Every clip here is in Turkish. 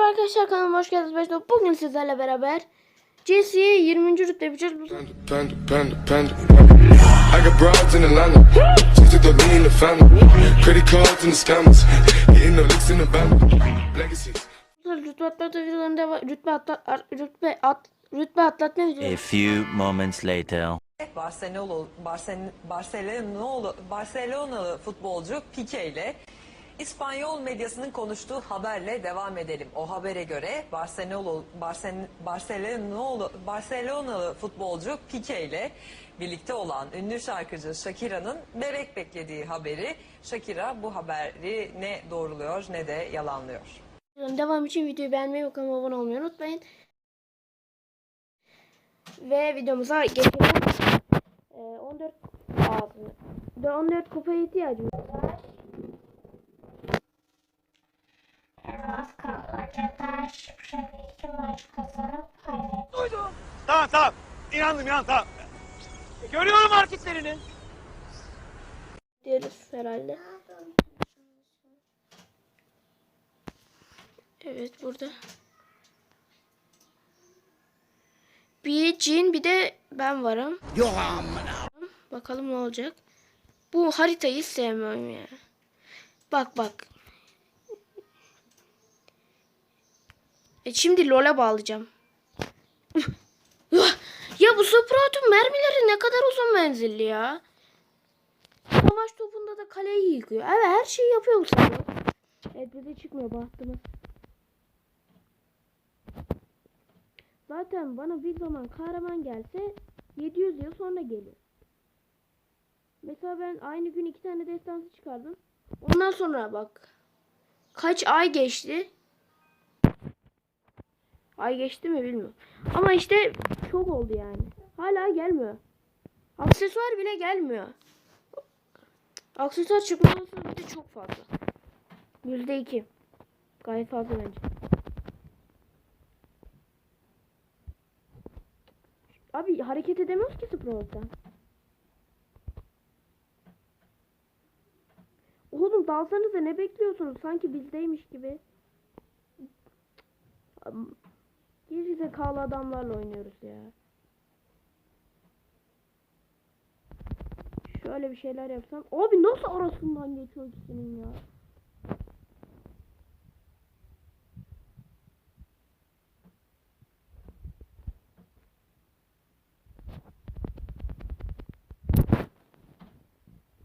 Merhaba arkadaşlar kanalıma hoş geldiniz. Ben. Bugün sizlerle beraber Jesse'yi 20. rütbe yapacağız. Rütbe atlatma videolarında. Rütbe atlat rütbe at rütbe atlatma A videoları. few moments later. Barcelona Barcelona Barcelonalı Barcelonalı futbolcu Pique ile İspanyol medyasının konuştuğu haberle devam edelim. O habere göre Barcelona Barcelona Barcelonalı futbolcu Pique ile birlikte olan ünlü şarkıcı Shakira'nın bebek beklediği haberi Shakira bu haberi ne doğruluyor ne de yalanlıyor. Devam için videoyu beğenmeyi ve kanalıma abone olmayı unutmayın. Ve videomuza geçelim. Ee, 14 abi. Ve 14 kupaya ihtiyacımız var. Kalacaklar şöyle iki maç kazanıp kaybettik. Tamam tamam. İnandım inandım tamam. Görüyorum hareketlerini. diyoruz herhalde. Evet burada. Bir cin bir de ben varım. Bakalım ne olacak. Bu haritayı sevmiyorum ya. Bak bak. E şimdi LoL'e bağlayacağım. ya bu Sprout'un mermileri ne kadar uzun menzilli ya. Savaş topunda da kaleyi yıkıyor. Evet her şeyi yapıyor bu Sprout. Evet bize çıkmıyor bahtımız. Zaten bana bir zaman kahraman gelse 700 yıl sonra geliyor. Mesela ben aynı gün iki tane destansı çıkardım. Ondan sonra bak. Kaç ay geçti? Ay geçti mi bilmiyorum. Ama işte çok oldu yani. Hala gelmiyor. Aksesuar bile gelmiyor. Aksesuar çıkması bir de çok fazla. Yüzde iki. Gayet fazla bence. Abi hareket edemiyoruz ki Sprout'tan. Oğlum dalsanıza ne bekliyorsunuz? Sanki bizdeymiş gibi. Geri zekalı adamlarla oynuyoruz ya. Şöyle bir şeyler yapsam. Abi nasıl arasından geçiyor ikisinin ya?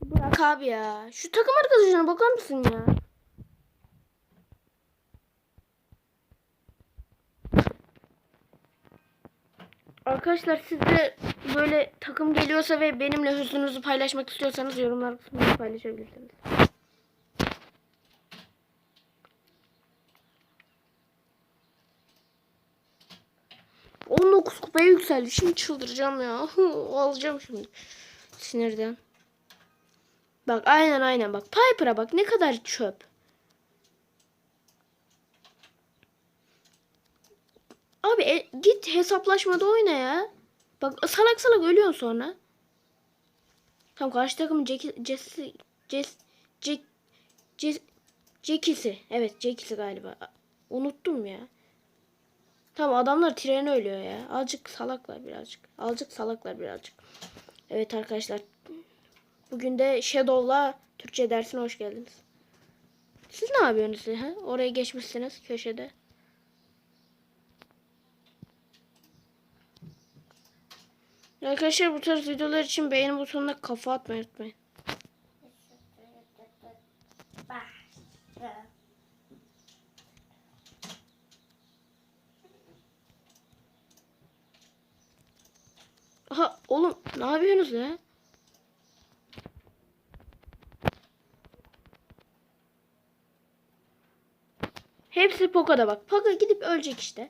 Bırak abi ya. Şu takım arkadaşına bakar mısın ya? Arkadaşlar siz de böyle takım geliyorsa ve benimle hüznünüzü paylaşmak istiyorsanız yorumlar kısmında paylaşabilirsiniz. ...19 kupaya yükseldi. Şimdi çıldıracağım ya. Alacağım şimdi. Sinirden. Bak aynen aynen bak. Piper'a bak ne kadar çöp. Abi e, git hesaplaşmada oyna ya. Bak salak salak ölüyorsun sonra. Tamam karşı takımın Jess Jack. Evet Jackie'si galiba. Unuttum ya. Tamam adamlar treni ölüyor ya. Azıcık salaklar birazcık. Azıcık salaklar birazcık. Evet arkadaşlar. Bugün de Shadow'la Türkçe dersine hoş geldiniz. Siz ne yapıyorsunuz ya? Oraya geçmişsiniz köşede. Arkadaşlar bu tarz videolar için beğeni butonuna kafa atmayı unutmayın. Aha oğlum ne yapıyorsunuz ya? Hepsi Poco'da bak. Poco gidip ölecek işte.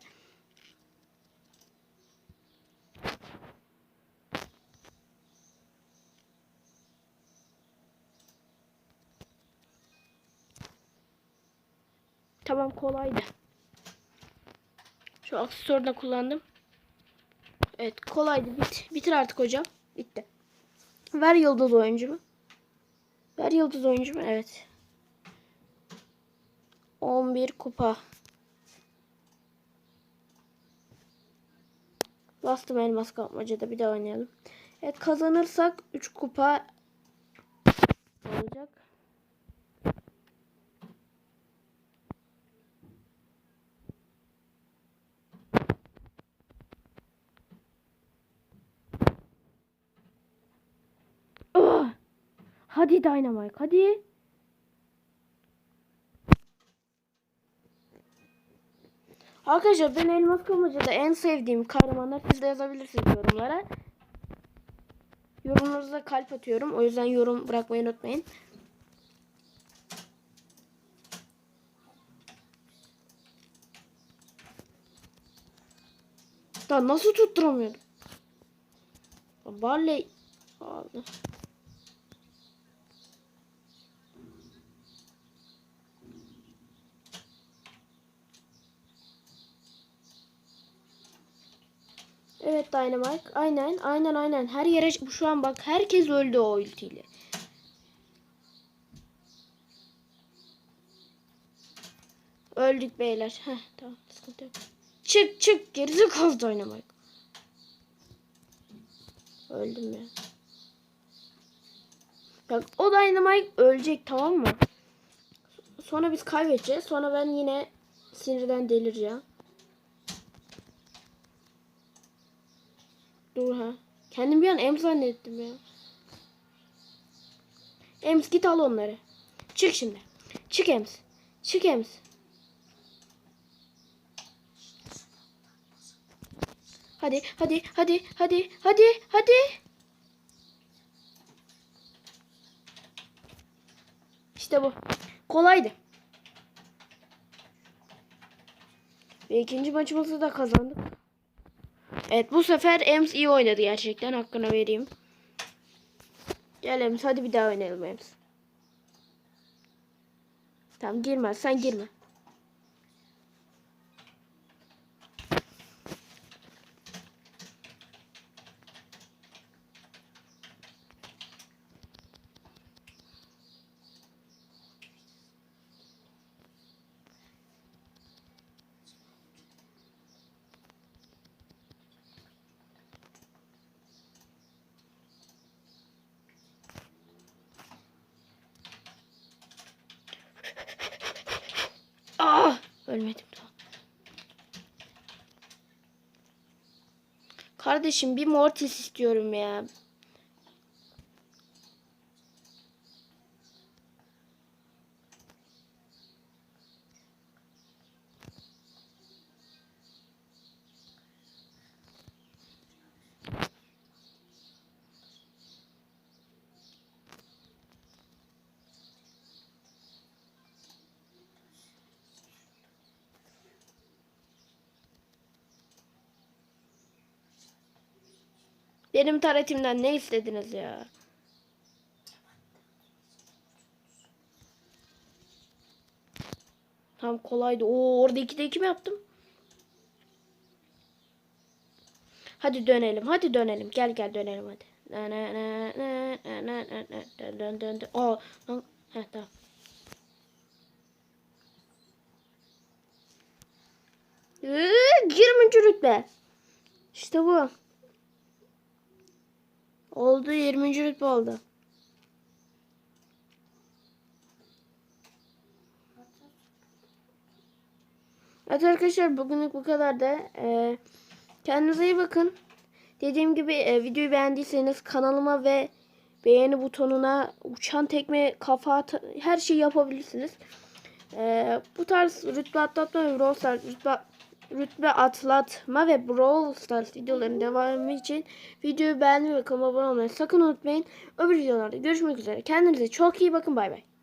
Tamam kolaydı. Şu aksesuarını kullandım. Evet kolaydı. Bit, bitir artık hocam. Bitti. Ver yıldız oyuncumu. Ver yıldız oyuncumu. Evet. 11 kupa. Bastım elmas kapmacada bir daha oynayalım. Evet kazanırsak 3 kupa olacak. Hadi Dynamite hadi. Arkadaşlar ben Elmas Kamaca'da en sevdiğim kahramanlar siz de yazabilirsiniz yorumlara. Yorumlarınıza kalp atıyorum. O yüzden yorum bırakmayı unutmayın. Da nasıl tutturamıyordum? Barley aldı. Evet Dynamite. Aynen aynen aynen. Her yere şu an bak herkes öldü o ultiyle. Öldük beyler. Heh tamam sıkıntı yok. Çık çık gerizekalı Dynamite. Öldüm ya. Bak o Dynamite ölecek tamam mı? Sonra biz kaybedeceğiz. Sonra ben yine sinirden delireceğim. Dur ha. Kendim bir an Ems zannettim ya. Ems git al onları. Çık şimdi. Çık Ems. Çık Ems. Hadi hadi hadi hadi hadi hadi. İşte bu. Kolaydı. Ve ikinci maçımızı da kazandık. Evet bu sefer Ems iyi oynadı gerçekten hakkını vereyim. Gel Ems hadi bir daha oynayalım Ems. Tamam girme sen girme. Ölmedim tamam. Kardeşim bir Mortis istiyorum ya. Benim taretimden ne istediniz ya? Tam kolaydı. Oo orada 2'de 2 mi yaptım? Hadi dönelim. Hadi dönelim. Gel gel dönelim hadi. Na na na. Heh, tamam. Iıı, 20. rütbe. İşte bu. Oldu 20. rütbe oldu. Evet arkadaşlar bugünlük bu kadar da. Ee, kendinize iyi bakın. Dediğim gibi e, videoyu beğendiyseniz kanalıma ve beğeni butonuna uçan tekme kafa her şeyi yapabilirsiniz. Ee, bu tarz rütbe atlatma ve Brawl Stars rütbe atlatma ve Brawl Stars videoların devamı için videoyu beğenmeyi ve kanalıma abone olmayı sakın unutmayın. Öbür videolarda görüşmek üzere. Kendinize çok iyi bakın. Bay bay.